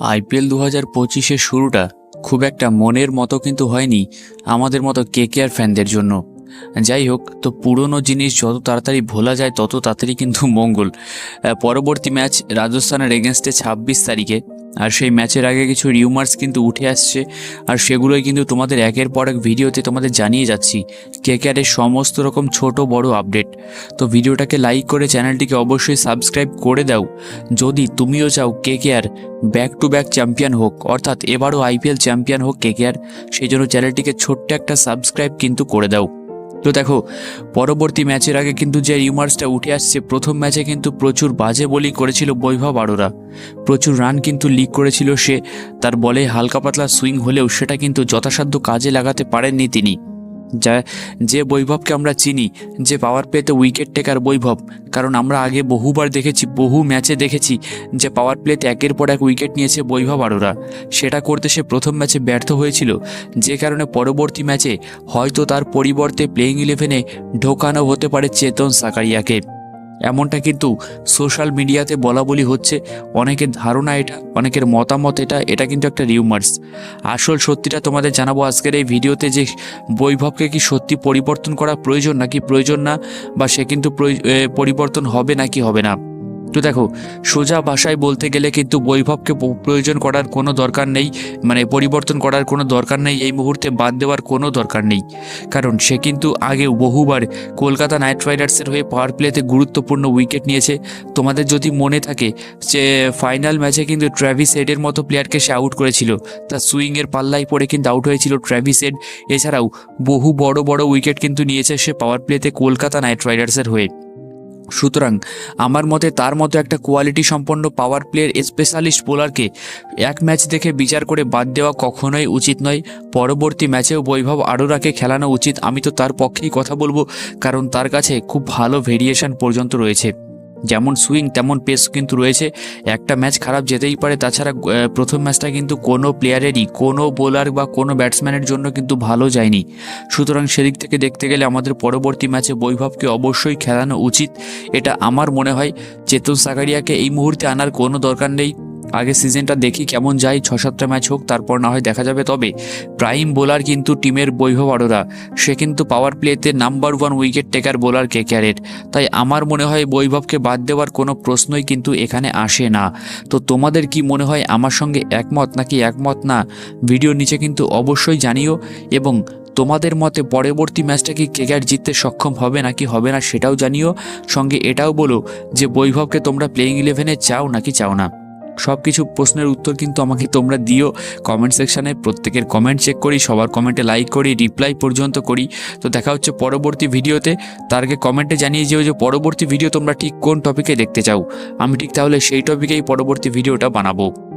IPL দু হাজার পঁচিশের শুরুটা খুব একটা মনের মতো কিন্তু হয়নি আমাদের মতো কেকেআর ফ্যানদের জন্য। যাই হোক, তো পুরনো জিনিস যত তাড়াতাড়ি ভোলা যায় তত তাড়াতাড়ি কিন্তু মঙ্গল। পরবর্তী ম্যাচ রাজস্থানের এগেনস্টে ছাব্বিশ তারিখে। আর সেই ম্যাচের আগে কিছু রিউমার্স কিন্তু উঠে আসছে, আর সেগুলোই কিন্তু তোমাদের একের পর এক ভিডিওতে তোমাদের জানিয়ে যাচ্ছি। কেকেআরের সমস্ত রকম ছোট বড় আপডেট তো ভিডিওটাকে লাইক করে চ্যানেলটিকে অবশ্যই সাবস্ক্রাইব করে দাও। যদি তুমিও চাও KKR back to back champion হোক, অর্থাৎ এবারও আইপিএল চ্যাম্পিয়ন হোক কেকেআর সেই জন্য চ্যানেলটিকে ছোট্ট একটা সাবস্ক্রাইব কিন্তু করে দাও। তো দেখো, পরবর্তী ম্যাচের আগে কিন্তু যে রিউমার্সটা উঠে আসছে, প্রথম ম্যাচে কিন্তু প্রচুর বাজে বোলিং করেছিল বৈভব আরোরা। প্রচুর রান কিন্তু লিক করেছিল সে, তার বলে হালকা পাতলা সুইং হলেও সেটা কিন্তু যথাসাধ্য কাজে লাগাতে পারেননি তিনি। যা, যে বৈভবকে আমরা চিনি, যে পাওয়ার প্লেতে উইকেট টেকার বৈভব। কারণ আমরা আগে বহুবার দেখেছি, বহু ম্যাচে দেখেছি, যে পাওয়ার প্লেতে একের পর এক উইকেট নিয়েছে বৈভব আরোরা সেটা করতে সে প্রথম ম্যাচে ব্যর্থ হয়েছিল, যে কারণে পরবর্তী ম্যাচে হয়তো তার পরিবর্তে প্লেইং ইলেভেনে ঢোকানো হতে পারে চেতন সাকারিয়াকে। এমনটা কিন্তু সোশ্যাল মিডিয়াতে বলা বলি হচ্ছে। অনেকের ধারণা এটা, অনেকের মতামত এটা এটা কিন্তু একটা রিউমার্স আসল সত্যিটা তোমাদের জানাব আজকের এই ভিডিওতে যে বৈভবকে কি সত্যি পরিবর্তন করা প্রয়োজন নাকি প্রয়োজন না, বা সে কিন্তু পরিবর্তন হবে নাকি হবে না। তো দেখো, সোজা ভাষায় বলতে গেলে কিন্তু বৈভবকে প্রয়োজন করার কোনো দরকার নেই মানে পরিবর্তন করার কোনো দরকার নেই, এই মুহূর্তে বাদ দেওয়ার কোনো দরকার নেই। কারণ সে কিন্তু আগেও বহুবার কলকাতা নাইট রাইডার্সের হয়ে পাওয়ার প্লেতে গুরুত্বপূর্ণ উইকেট নিয়েছে। তোমাদের যদি মনে থাকে যে ফাইনাল ম্যাচে কিন্তু ট্র্যাভিস হেডের মতো প্লেয়ারকে সে আউট করেছিল তার সুইংয়ের পাল্লায় পড়ে কিন্তু আউট হয়েছিল ট্র্যাভিস হেড এছাড়াও বহু বড় বড় উইকেট কিন্তু নিয়েছে সে পাওয়ার প্লেতে কলকাতা নাইট রাইডার্সের হয়ে। সুতরাং আমার মতে তার মতো একটা কোয়ালিটি সম্পন্ন পাওয়ার প্লেয়ার স্পেশালিস্ট বোলারকে এক ম্যাচ দেখে বিচার করে বাদ দেওয়া কখনোই উচিত নয়। পরবর্তী ম্যাচেও বৈভব আরোরাকে খেলানো উচিত। আমি তো তার পক্ষেই কথা বলব, কারণ তার কাছে খুব ভালো ভেরিয়েশন পর্যন্ত রয়েছে। যেমন সুইং, তেমন পেস কিন্তু রয়েছে। একটা ম্যাচ খারাপ যেতেই পারে, তাছাড়া প্রথম ম্যাচটা কিন্তু কোনো প্লেয়ারেরই, কোনো বোলার বা কোনো ব্যাটসম্যানের জন্য কিন্তু ভালো যায়নি। সুতরাং সেদিক থেকে দেখতে গেলে আমাদের পরবর্তী ম্যাচে বৈভবকে অবশ্যই খেলানো উচিত। এটা আমার মনে হয়। চেতন সাকারিয়াকে এই মুহূর্তে আনার কোনো দরকার নেই। আগে সিজনটা দেখি কেমন যায়, ছ সাতটা ম্যাচ হোক, তারপর না হয় দেখা যাবে। তবে প্রাইম বোলার কিন্তু টিমের বৈভব আরোরা সে কিন্তু পাওয়ার প্লেতে number one wicket taker bowler কে কেকেআরের তাই আমার মনে হয় বৈভবকে বাদ দেওয়ার কোনো প্রশ্নই কিন্তু এখানে আসে না। তো তোমাদের কি মনে হয় আমার সঙ্গে একমত নাকি একমত না? ভিডিওর নিচে কিন্তু অবশ্যই জানিও। এবং তোমাদের মতে পরবর্তী ম্যাচটা কি কেকেআর জিততে সক্ষম হবে নাকি হবে না সেটাও জানিও। সঙ্গে এটাও বলো যে বৈভবকে তোমরা প্লেইং ইলেভেনে চাও নাকি চাও না? সব কিছু প্রশ্নের উত্তর কিন্তু আমাকে তোমরা দিও। কমেন্ট সেকশানে প্রত্যেকের কমেন্ট চেক করি, সবার কমেন্টে লাইক করি রিপ্লাই পর্যন্ত করি। তো দেখা হচ্ছে পরবর্তী ভিডিওতে। তার আগে কমেন্টে জানিয়ে যেও যে পরবর্তী ভিডিও তোমরা ঠিক কোন টপিকে দেখতে চাও। আমি ঠিক তাহলে সেই টপিকেই পরবর্তী ভিডিওটা বানাবো।